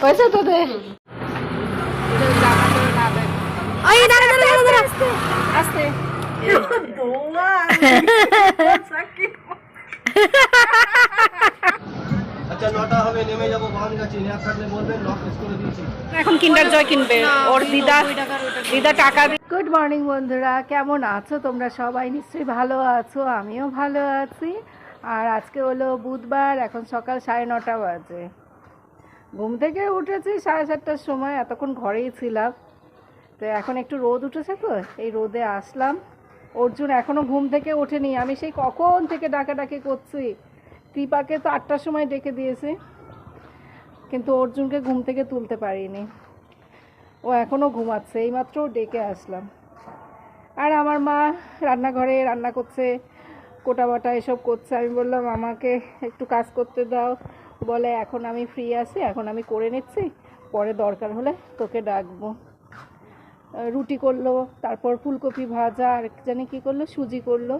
পয়সা তো দে। ওই দাঁড়া দাঁড়া দাঁড়া দাঁড়া। আস্তে আচ্ছা নটা হবে নেমে যাব বাম গাছি না থাকলে বলবেন লক করে দিয়েছি। এখন কিন্ডার জয় কিনবে। ওর দিদা দিদা টাকা গুড মর্নিং বন্ধুরা। কেমন আছো? তোমরা সবাই নিশ্চয়ই ভালো আছো আমিও ভালো আছি। আর আজকে হলো বুধবার, এখন সকাল সাড়ে নটা বাজে। ঘুম থেকে উঠেছি সাড়ে সাতটার সময়, এতক্ষণ ঘরেই ছিলাম। তো এখন একটু রোদ উঠেছে তো, এই রোদে আসলাম। অর্জুন এখনও ঘুম থেকে ওঠেনি, আমি সেই কখন থেকে ডাকাডাকি করছি? কৃপাকে তো আটটার সময় ডেকে দিয়েছি, কিন্তু অর্জুনকে ঘুম থেকে তুলতে পারিনি। ও এখনও ঘুমাচ্ছে, এইমাত্র ডেকে আসলাম। আর আমার মা রান্নাঘরে রান্না করছে কোটা বাটা এসব করছে। আমি বললাম, আমাকে একটু কাজ করতে দাও। বলে, এখন আমি ফ্রি আছি, এখন আমি করে নিচ্ছি। পরে দরকার হলে তোকে ডাকবো। রুটি করল, তারপর ফুলকপি ভাজা, আর জানি কী করল, সুজি করল।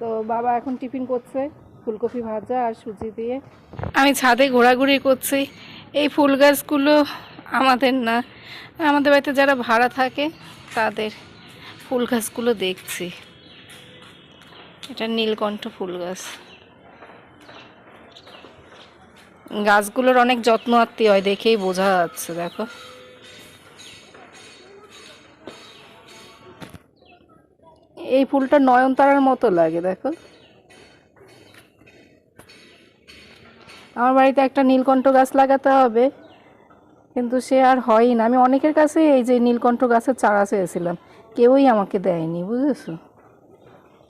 তো বাবা এখন টিফিন করছে, ফুলকপি ভাজা আর সুজি দিয়ে। আমি ছাদে ঘোরাঘুরি করছি। এই ফুল গাছগুলো আমাদের না। আমাদের বাড়িতে যারা ভাড়া থাকে, তাদের ফুল গাছগুলো দেখছি। এটা নীলকণ্ঠ ফুল গাছ। গাছগুলোর অনেক যত্ন আত্মি হয়, দেখেই বোঝা যাচ্ছে, দেখো। এই ফুলটা নয়নতারার মতো লাগে, দেখো। আমার বাড়িতে একটা নীলকণ্ঠ গাছ লাগাতে হবে, কিন্তু সে আর হয়ই না। আমি অনেকের কাছে এই যে নীলকণ্ঠ গাছের চারা চেয়েছিলাম, কেউই আমাকে দেয়নি, বুঝেছ?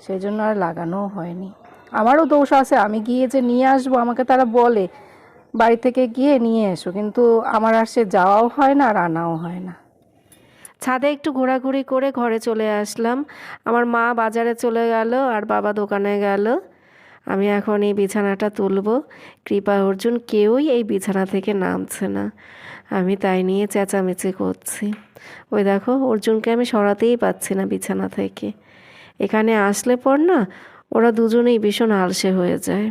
সেই জন্য আর লাগানোও হয়নি। আমারও দোষ আছে, আমি গিয়ে যে নিয়ে আসব, আমাকে তারা বলে, বাড়ি থেকে গিয়ে নিয়ে এসো, কিন্তু আমার আর সে যাওয়াও হয় না আর আনাও হয় না। ছাদে একটু ঘোরাঘুরি করে ঘরে চলে আসলাম। আমার মা বাজারে চলে গেল আর বাবা দোকানে গেল। আমি এখন এই বিছানাটা তুলব। কৃপা অর্জুন, কেউই এই বিছানা থেকে নামছে না। আমি তাই নিয়ে চেঁচামেচি করছি। ওই দেখো, অর্জুনকে আমি সরাতেই পাচ্ছি না বিছানা থেকে। এখানে আসলে পর না ওরা দুজনেই ভীষণ আলসে হয়ে যায়।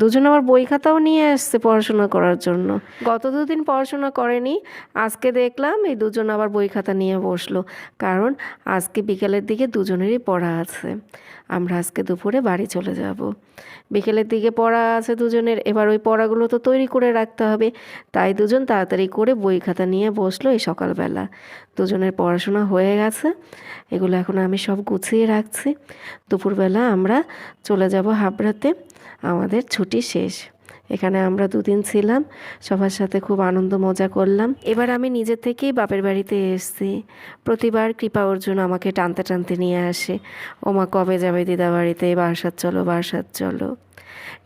দুজন আবার বই খাতাও নিয়ে আসছে পড়াশোনা করার জন্য। গত দুদিন পড়াশোনা করেনি, আজকে দেখলাম এই দুজন আবার বই খাতা নিয়ে বসল, কারণ আজকে বিকেলের দিকে দুজনেরই পড়া আছে। আমরা আজকে দুপুরে বাড়ি চলে যাব। বিকেলের দিকে পড়া আছে দুজনের, এবার ওই পড়াগুলো তো তৈরি করে রাখতে হবে। তাই দুজন তাড়াতাড়ি করে বই খাতা নিয়ে বসল এই সকালবেলা। দুজনের পড়াশোনা হয়ে গেছে, এগুলো এখন আমি সব গুছিয়ে রাখছি। দুপুরবেলা আমরা চলে যাব হাবড়াতে। আমাদের ছুটি শেষ। এখানে আমরা দুদিন ছিলাম, সবার সাথে খুব আনন্দ মজা করলাম। এবার আমি নিজে থেকেই বাপের বাড়িতে এসেছি। প্রতিবার কৃপা অর্জুন আমাকে টানতে টানতে নিয়ে আসে। ওমা, কবে যাবে দিদা বাড়িতে? বারসাত চলো বারসাত চলো।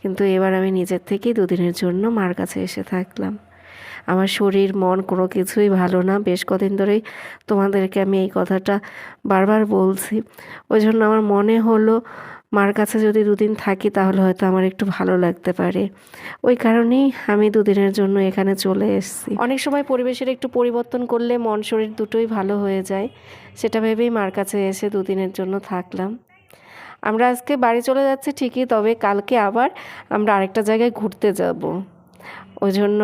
কিন্তু এবার আমি নিজের থেকেই দুদিনের জন্য মার কাছে এসে থাকলাম। আমার শরীর, মন কোনো কিছুই ভালো না। বেশ কদিন ধরেই তোমাদেরকে আমি এই কথাটা বারবার বলছি। ওই জন্য আমার মনে হলো মার কাছে যদি দুদিন থাকি তাহলে হয়তো আমার একটু ভালো লাগতে পারে। ওই কারণেই আমি দুদিনের জন্য এখানে চলে এসেছি। অনেক সময় পরিবেশের একটু পরিবর্তন করলে মন, শরীর দুটোই ভালো হয়ে যায়। সেটা ভেবেই মার কাছে এসে দুদিনের জন্য থাকলাম। আমরা আজকে বাড়ি চলে যাচ্ছি ঠিকই, তবে কালকে আবার আমরা আরেকটা জায়গায় ঘুরতে যাব। ওই জন্য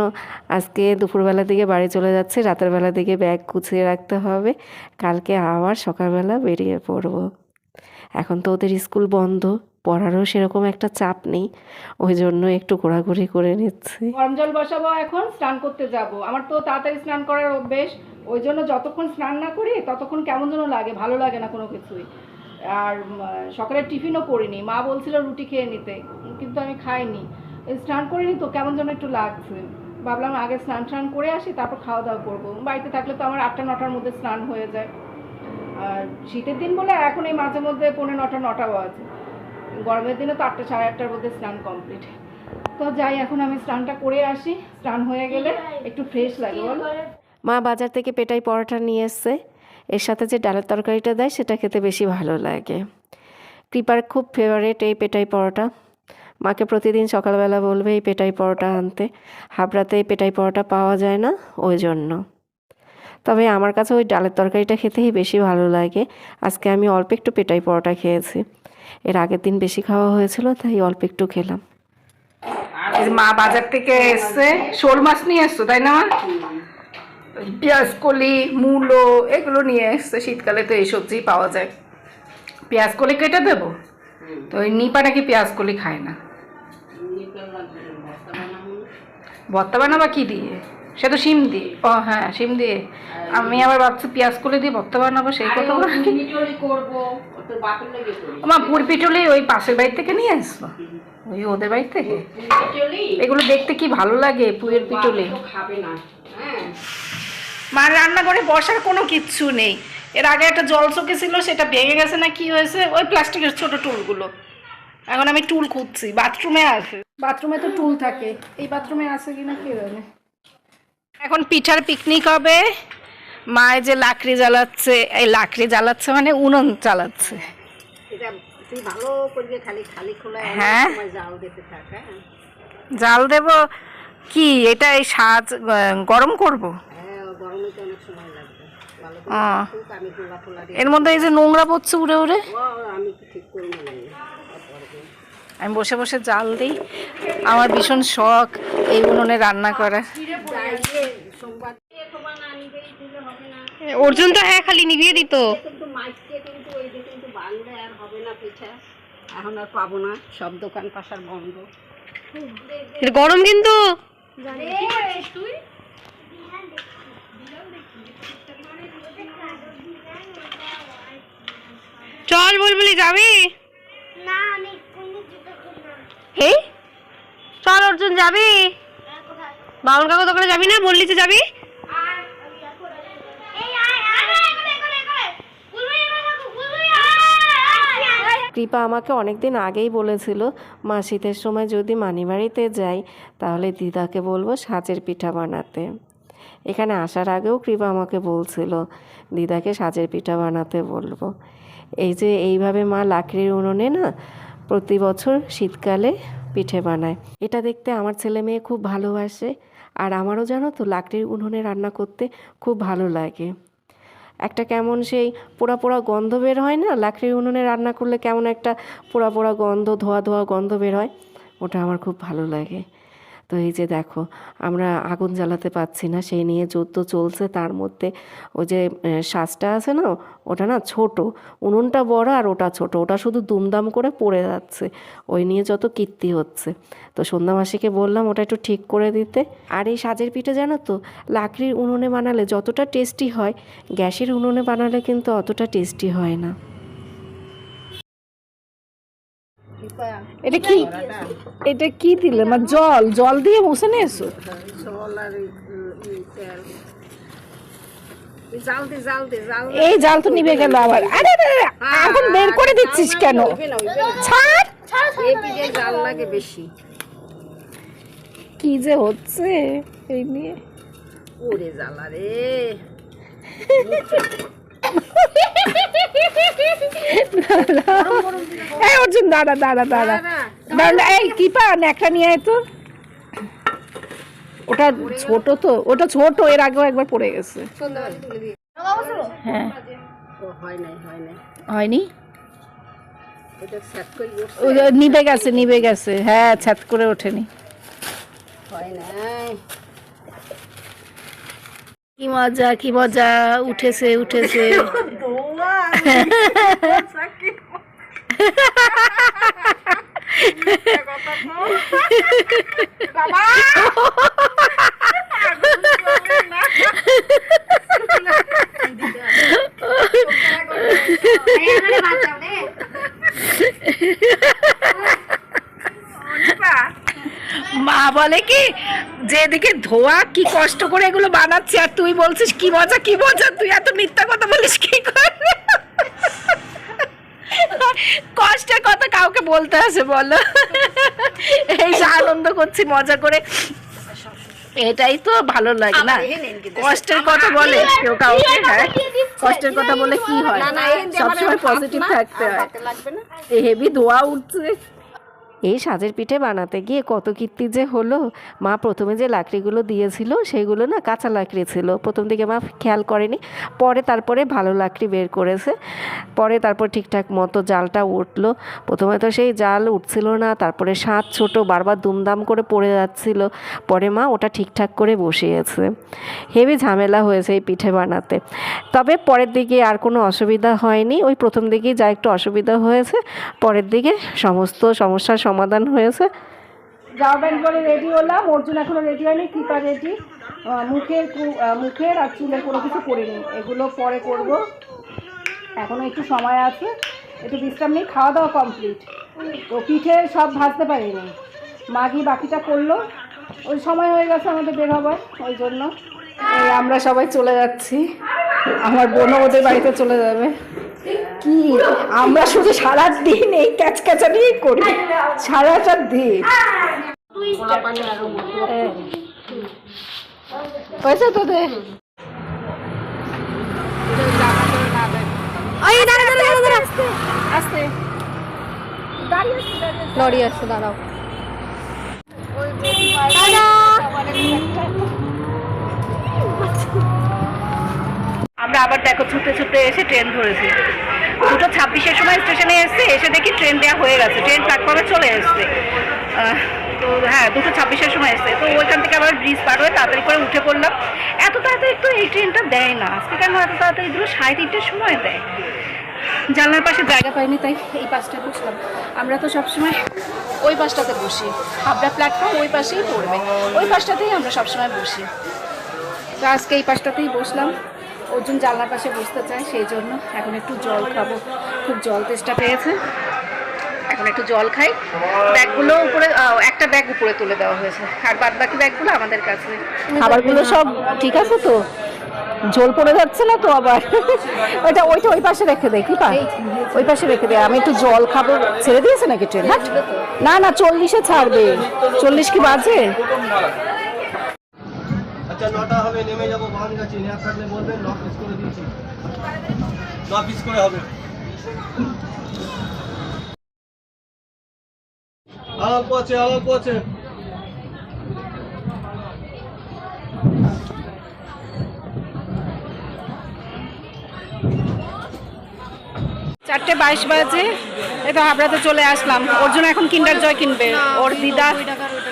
আজকে দুপুরবেলা দিকে বাড়ি চলে যাচ্ছে, রাতের বেলা দিকে ব্যাগ গুছিয়ে রাখতে হবে। কালকে আবার সকালবেলা বেরিয়ে পড়ব। এখন তো ওদের স্কুল বন্ধ, পড়ারও সেরকম একটা চাপ নেই, ওই জন্য একটু ঘোরাঘুরি করে নিচ্ছি। গরম জল বসাবো এখন, স্নান করতে যাব। আমার তো তাড়াতাড়ি স্নান করার অভ্যেস, ওই জন্য যতক্ষণ স্নান না করি, ততক্ষণ কেমন যেন লাগে, ভালো লাগে না কোনো কিছুই। আর সকালে টিফিনও করিনি, মা বলছিল রুটি খেয়ে নিতে, কিন্তু আমি খাইনি। স্নান করিনি তো, কেমন যেন একটু লাগছে। ভাবলাম আগে স্নান টান করে আসি, তারপর খাওয়া দাওয়া করব। বাড়িতে থাকলে তো আমার আটটা নটার মধ্যে স্নান হয়ে যায়। আর শীতের দিন বলে এখন এই মাঝে মধ্যে পৌনে নটা নটা বাজে গরমের দিনে তো আটটা সাড়ে আটটার মধ্যে স্নান কমপ্লিট তো যাই এখন আমি স্নানটা করে আসি। স্নান হয়ে গেলে একটু ফ্রেশ লাগে বল। মা বাজার থেকে পেটাই পরোটা নিয়ে এসছে। এর সাথে যে ডালের তরকারিটা দেয় সেটা খেতে বেশি ভালো লাগে। কৃপার খুব ফেভারেট এই পেটাই পরোটা। মাকে প্রতিদিন সকালবেলা বলবে এই পেটাই পরোটা আনতে। হাবড়াতে এই পেটাই পরোটা পাওয়া যায় না ওই জন্য। তবে আমার কাছে ওই ডালের তরকারিটা খেতেই বেশি ভালো লাগে। আজকে আমি অল্প একটু পেটাই পরোটা খেয়েছি। এর আগের দিন বেশি খাওয়া হয়েছিল, তাই অল্প একটু খেলাম। মা বাজার থেকে এসছে, শোল মাছ নিয়ে এসছো, তাই না পেঁয়াজ, কলি, মূলো, এগুলো নিয়ে এসছে। শীতকালে তো এই সবজি পাওয়া যায়। পেঁয়াজ, কলি কেটে দেবো? তো ওই নিপা নাকি পেঁয়াজ, কলি খায় না। ভর্তা বানাবা কি দিয়ে? সে তো শিম দিয়ে। ও হ্যাঁ শিম দিয়ে। আমি আবার ভাবছি পেঁয়াজ কলি দিয়ে ভর্তা বানাবো সেই কথা করি আমার পুর পিটুলি ওই পাশের বাড়ি থেকে নিয়ে আসব ওই ওদের বাড়ি থেকে? এগুলো দেখতে কি ভালো লাগে পুয়ের পিটুলি? হ্যাঁ। মার রান্নাঘরে বসার কোনো কিচ্ছু নেই। এর আগে একটা জল চোখে ছিল সেটা ভেঙে গেছে না কি হয়েছে? ওই প্লাস্টিকের ছোট টুলগুলো। এখন আমি টুল খুঁজছি বাথরুমে আছে। বাথরুমে তো টুল থাকে। এই বাথরুমে আছে কিনা কে জানে? এখন পিঠার পিকনিক হবে। মায়ে যে লাকড়ি জ্বালাচ্ছে এই লাকড়ি জ্বালাচ্ছে মানে উনুন চালাচ্ছে এটা তুই ভালো করবে খালি খালি খোলা হ্যাঁ। জাল দিতে থাক হ্যাঁ? জাল দেব? কি? এটা এই সাজ গরম করব? হ্যাঁ এর মধ্যে এই যে নোংরা পড়ছে উড়ে উড়ে? আমি বসে বসে জাল দিই। আমার ভীষণ শখ এই উনুনে রান্না করা। না না অর্জুন তো হ্যাঁ খালি নিভিয়ে দিত। কিন্তু মাইকে কিন্তু ওই যে কিন্তু বাংলা আর হবে না পিঠা এখন আর পাবো না। সব দোকান পাশার বন্ধ গরম কিন্তু চল বলবলি যাবি হে চল অর্জুন যাবি? বাবুল কাকু দোকানে যাবি না? বললি যে যাবি? কৃপা আমাকে অনেক দিন আগেই বলেছিল মা শীতের সময় যদি মানিবাড়িতে যাই, তাহলে দিদাকে বলব সাজের পিঠা বানাতে। এখানে আসার আগেও কৃপা আমাকে বলছিল, দিদাকে সাজের পিঠা বানাতে বলব। এই যে এইভাবে মা লাকড়ির উনুনে না, প্রতি বছর শীতকালে পিঠে বানায়। এটা দেখতে আমার ছেলে মেয়ে খুব ভালোবাসে। আর আমারও জানো তো, লাকড়ির উনুনে রান্না করতে খুব ভালো লাগে। একটা কেমন সেই পোড়া পোড়া গন্ধ বের হয় না? লাকড়ির উনুনে রান্না করলে কেমন একটা পোড়া পোড়া গন্ধ, ধোয়া ধোয়া গন্ধ বের হয়? ওটা আমার খুব ভালো লাগে। তো এই যে দেখো, আমরা আগুন জ্বালাতে পাচ্ছি না, সেই নিয়ে যুদ্ধ চলছে। তার মধ্যে ওই যে শ্বাসটা আছে না, ওটা না ছোট, উনুনটা বড় আর ওটা ছোট। ওটা শুধু দুমদাম করে পড়ে যাচ্ছে, ওই নিয়ে যত কীর্তি হচ্ছে। তো সন্ধ্যা মাসিকে বললাম, ওটা একটু ঠিক করে দিতে। আর এই সাজের পিঠে জানো তো, লাকড়ির উনুনে বানালে যতটা টেস্টি হয়, গ্যাসের উনুনে বানালে কিন্তু অতটা টেস্টি হয় না। এটা কি? এটা কি দিলে? মানে জল? জল দিয়ে বসে জল আর এই, জাল তো নিভে গেল আবার। আরে আরে, আরে, এখন বের করে দিচ্ছিস কেন। ছাড়! জাল লাগে বেশি। কি যে হচ্ছে এই নিয়ে? ওরে জ্বালা রে। এই অর্জুন দাঁড়া দাঁড়া দাঁড়া। দাঁড়া এই কিপা ন্যাকড়া নিয়ে আয় তো। ওটা ছোট তো ওটা ছোট এর আগেও একবার পড়ে গেছে। হ্যাঁ। হয় হয় হয়নি নিভে গেছে নিভে গেছে। হ্যাঁ ছাত করে ওঠেনি। হয় নাই। কি মজা কি মজা উঠেছে উঠেছে। মা বলে কি যেদিকে ধোয়া কি কষ্ট করে এগুলো বানাচ্ছি আর তুই বলছিস কি মজা কি মজা তুই এত মিথ্যা কথা বলিস কি করে? কষ্টের কথা কাউকে বলতে আসে বলো। এই যে আনন্দ করছি মজা করে। এটাই তো ভালো লাগে না? কষ্টের কথা বলে কেউ কাউকে হ্যাঁ? কষ্টের কথা বলে কি হয়? সবসময় পজিটিভ থাকতে হয়। হেভি ধোয়া উঠছে। এই সাজের পিঠে বানাতে গিয়ে কত কীর্তি যে হলো। মা প্রথমে যে লাকড়িগুলো দিয়েছিল, সেগুলো না কাঁচা লাকড়ি ছিল। প্রথম দিকে মা খেয়াল করেনি। পরে তারপরে ভালো লাকড়ি বের করেছে। পরে তারপর ঠিকঠাক মতো জালটা উঠল। প্রথমে তো সেই জাল উঠছিল না, তারপরে সাত ছোট বারবার দুমদাম করে পড়ে যাচ্ছিল। পরে মা ওটা ঠিকঠাক করে বসিয়েছে। হেভি ঝামেলা হয়েছে এই পিঠে বানাতে। তবে পরের দিকে আর কোনো অসুবিধা হয়নি। ওই প্রথম দিকেই যা একটু অসুবিধা হয়েছে, পরের দিকে সমস্ত সমস্যার সমাধান হয়েছে। জামা প্যান্ট পরে রেডি হলাম। অর্জুন এখনও রেডি হয়নি কৃপা রেডি মুখের মুখের আর চুলের কোনো কিছু করিনি এগুলো পরে করব। এখনও একটু সময় আছে। একটু বিশ্রাম নিই খাওয়া দাওয়া কমপ্লিট তো পিঠে সব ভাজতে পারিনি। মাগি বাকিটা করল। ওই সময় হয়ে গেছে আমাদের বের হবার ওই জন্য। আমরা সবাই চলে যাচ্ছি। আমার বোনও ওদের বাড়িতে চলে যাবে। কি? আমরা শুধু সারা দিন এই ক্যাচক্যাচানিই করি। সারাটা দিন। হ্যাঁ। হয়েছে তোদের লরি আসছে, দাঁড়াও। আবার দেখো ছুটে ছুটে এসে ট্রেন ধরেছি। দুটো ছাব্বিশের সময় স্টেশনে এসে এসে দেখি ট্রেন দেওয়া হয়ে গেছে ট্রেন প্ল্যাটফর্মে চলে এসছে। তো হ্যাঁ দুটো ছাব্বিশের সময় এসছে। তো ওইখান থেকে আবার ব্রিজ পার হয়ে তাড়াতাড়ি করে উঠে পড়লাম। এত তাড়াতাড়ি একটু এই ট্রেনটা দেয় না। আজকে কেন এত তাড়াতাড়ি দিল সাড়ে তিনটের সময় দেয়? জানলার পাশে জায়গা পাইনি, তাই এই পাশটায় বসলাম। আমরা তো সবসময় ওই পাশটাতে বসি। হাবড়া প্ল্যাটফর্ম ওই পাশেই পড়বে। ওই পাশটাতেই আমরা সবসময় বসি। তো আজকে এই পাশটাতেই বসলাম। অর্জুন জানলার পাশে বসতে চায় সেই জন্য এখন একটু জল খাব। খুব জল তেষ্টা পেয়েছে। এখন একটু জল খাই। ব্যাগগুলো উপরে একটা ব্যাগ উপরে তুলে দেওয়া হয়েছে। আর বাদ বাকি ব্যাগগুলো আমাদের কাছে। খাবারগুলো সব ঠিক আছে তো? ঝোল পড়ে যাচ্ছে না তো আবার? ওইটা ওইটা ওই পাশে রেখে দেয় কি পা? ওই পাশে রেখে দেয় আমি একটু জল খাব। ছেড়ে দিয়েছে নাকি ট্রেন? না না চল্লিশে ছাড়বে। চল্লিশ কি বাজে? আচ্ছা নটা হবে নেমে যাব বান গাছি। নেওয়া থাকলে বলবেন ন পিস করে দিয়েছি। ন পিস করে হবে। অল্প আছে অল্প আছে। চারটে বাইশ বাজে এই তো হাবড়াতে চলে আসলাম। ওর জন্য এখন কিন্ডার জয় কিনবে। ওর দিদা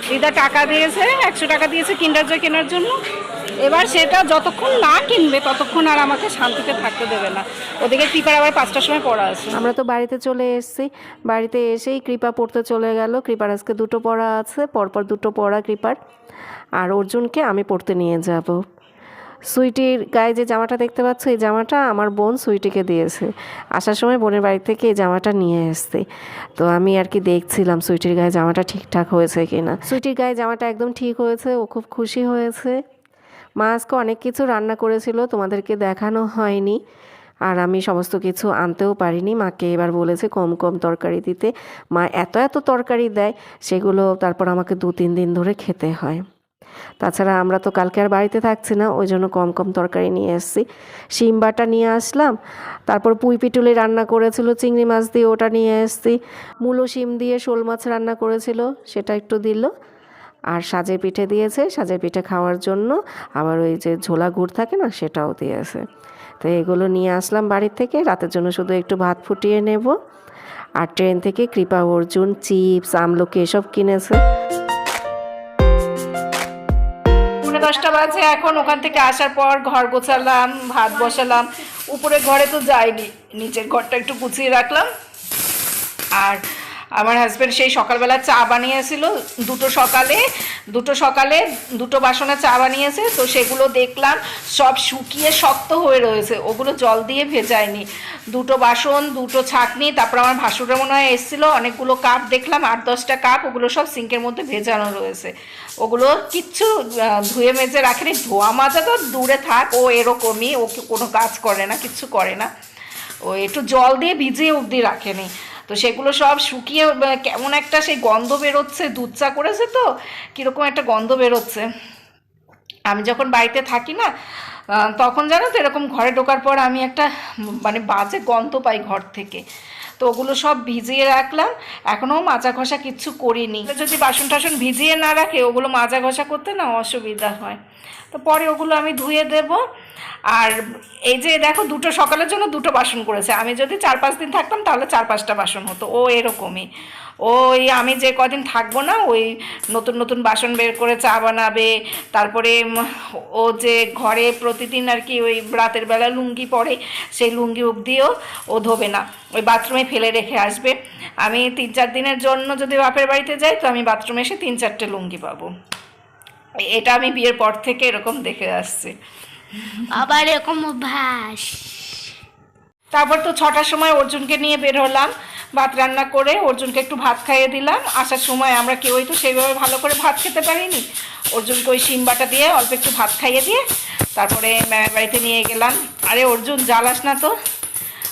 দিদা টাকা দিয়েছে, একশো টাকা দিয়েছে কিন্ডার জয় কেনার জন্য। এবার সেটা যতক্ষণ না কিনবে, ততক্ষণ আর আমাকে শান্তিতে থাকতে দেবে না। ওদিকে কৃপার আবার পাঁচটার সময় পড়া আছে। আমরা তো বাড়িতে চলে এসেছি। বাড়িতে এসেই কৃপা পড়তে চলে গেল। কৃপার আজকে দুটো পড়া আছে, পরপর দুটো পড়া কৃপার। আর অর্জুনকে আমি পড়তে নিয়ে যাব। সুইটির গায়ে যে জামাটা দেখতে পাচ্ছ, এই জামাটা আমার বোন সুইটিকে দিয়েছে। আসার সময় বোনের বাড়ি থেকে এই জামাটা নিয়ে এসছে। তো আমি আর কি দেখছিলাম সুইটির গায়ে জামাটা ঠিকঠাক হয়েছে কিনা। সুইটির গায়ে জামাটা একদম ঠিক হয়েছে, ও খুব খুশি হয়েছে। মা আজকে অনেক কিছু রান্না করেছিল, তোমাদেরকে দেখানো হয়নি। আর আমি সমস্ত কিছু আনতেও পারিনি। মাকে এবার বলেছে কম কম তরকারি দিতে। মা এত এত তরকারি দেয়, সেগুলো তারপর আমাকে দু তিন দিন ধরে খেতে হয়। তাছাড়া আমরা তো কালকে আর বাড়িতে থাকছি না, ওই জন্য কম কম তরকারি নিয়ে এসেছি। শিম বাটা নিয়ে আসলাম, তারপর পুঁই পিটুলি রান্না করেছিল, চিংড়ি মাছ দিয়ে ওটা নিয়ে এসেছি। মূলো শিম দিয়ে শোল মাছ রান্না করেছিল, সেটা একটু দিল। আর সাজের পিঠে দিয়েছে, সাজের পিঠে খাওয়ার জন্য আবার ওই যে ঝোলা গুড় থাকে না, সেটাও দিয়েছে। তো এগুলো নিয়ে আসলাম বাড়ির থেকে, রাতের জন্য শুধু একটু ভাত ফুটিয়ে নেব। আর ট্রেন থেকে কৃপা অর্জুন, চিপস, আমলকি এসব কিনেছে। দশটা বাজে, এখন ওখান থেকে আসার পর ঘর গোছালাম, ভাত বসালাম। উপরে ঘরে তো যাইনি, নিচের ঘরটা একটু গুছিয়ে রাখলাম। আর আমার হাজব্যান্ড সেই সকালবেলা চা বানিয়েছিল, দুটো সকালে দুটো সকালে দুটো বাসনে চা বানিয়েছে, তো সেগুলো দেখলাম সব শুকিয়ে শক্ত হয়ে রয়েছে, ওগুলো জল দিয়ে ভেজায়নি। দুটো বাসন, দুটো ছাকনি, তারপর আমার ভাসুরের মনে হয় এসেছিল, অনেকগুলো কাপ দেখলাম, আট, দশটা কাপ ওগুলো সব সিঙ্কের মধ্যে ভেজানো রয়েছে। ওগুলো কিচ্ছু ধুয়ে মেজে রাখেনি, ধোয়া মাজা তো দূরে থাক, ও এরকমই ওকে কোনো কাজ করে না, কিচ্ছু করে না। ও একটু জল দিয়ে ভিজিয়ে অবধি রাখেনি। তো সেগুলো সব শুকিয়ে কেমন একটা সেই গন্ধ বেরোচ্ছে দুধ চা করেছে তো, কীরকম একটা গন্ধ বেরোচ্ছে। আমি যখন বাড়িতে থাকি না তখন জানো তো এরকম ঘরে ঢোকার পর আমি একটা মানে বাজে গন্ধ পাই ঘর থেকে। তো ওগুলো সব ভিজিয়ে রাখলাম এখনও মাজা ঘষা কিচ্ছু করিনি। যদি বাসন টাসন ভিজিয়ে না রাখে, ওগুলো মাজা ঘষা করতে না অসুবিধা হয়। তো পরে ওগুলো আমি ধুয়ে দেব আর এই যে দেখো দুটো সকালের জন্য দুটো বাসন করেছে। আমি যদি চার পাঁচ দিন থাকতাম তাহলে চার পাঁচটা বাসন হতো। ও এরকমই। ওই আমি যে কদিন থাকব না, ওই নতুন নতুন বাসন বের করে চা বানাবে, তারপরে ও যে ঘরে প্রতিদিন আর কি ওই রাতের বেলা লুঙ্গি পরে, সেই লুঙ্গি অবধিও ও ধোবে না। ওই বাথরুমে ফেলে রেখে আসবে। আমি তিন চার দিনের জন্য যদি বাপের বাড়িতে যাই, তো আমি বাথরুমে এসে তিন চারটে লুঙ্গি পাবো। এটা আমি বিয়ের পর থেকে এরকম দেখে আসছি। আবার এরকম অভ্যাস। তারপর তো ছটার সময় অর্জুনকে নিয়ে বের হলাম, ভাত রান্না করে অর্জুনকে একটু ভাত খাইয়ে দিলাম। আসার সময় আমরা কেউই তো সেইভাবে ভালো করে ভাত খেতে পারিনি। অর্জুনকে ওই শিম বাটা দিয়ে অল্প একটু ভাত খাইয়ে দিয়ে তারপরে ম্যামের বাড়িতে নিয়ে গেলাম। আরে অর্জুন, জ্বালাস না তো।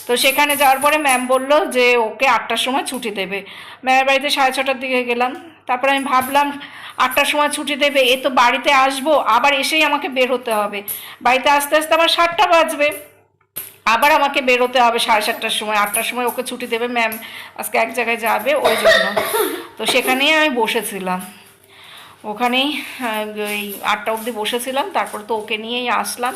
তো সেখানে যাওয়ার পরে ম্যাম বলল যে ওকে আটটার সময় ছুটি দেবে। ম্যামের বাড়িতে সাড়ে ছটার দিকে গেলাম। তারপরে আমি ভাবলাম আটটার সময় ছুটি দেবে, এ তো বাড়িতে আসব, আবার এসেই আমাকে বের হতে হবে। বাড়িতে আসতে আসতে আবার সাতটা বাজবে, আবার আমাকে বেরোতে হবে সাড়ে সাতটার সময়, আটটার সময় ওকে ছুটি দেবে, ম্যাম আজকে এক জায়গায় যাবে ওই জন্য। তো সেখানেই আমি বসেছিলাম। ওখানেই ওই আটটা অবধি বসেছিলাম, তারপর তো ওকে নিয়েই আসলাম।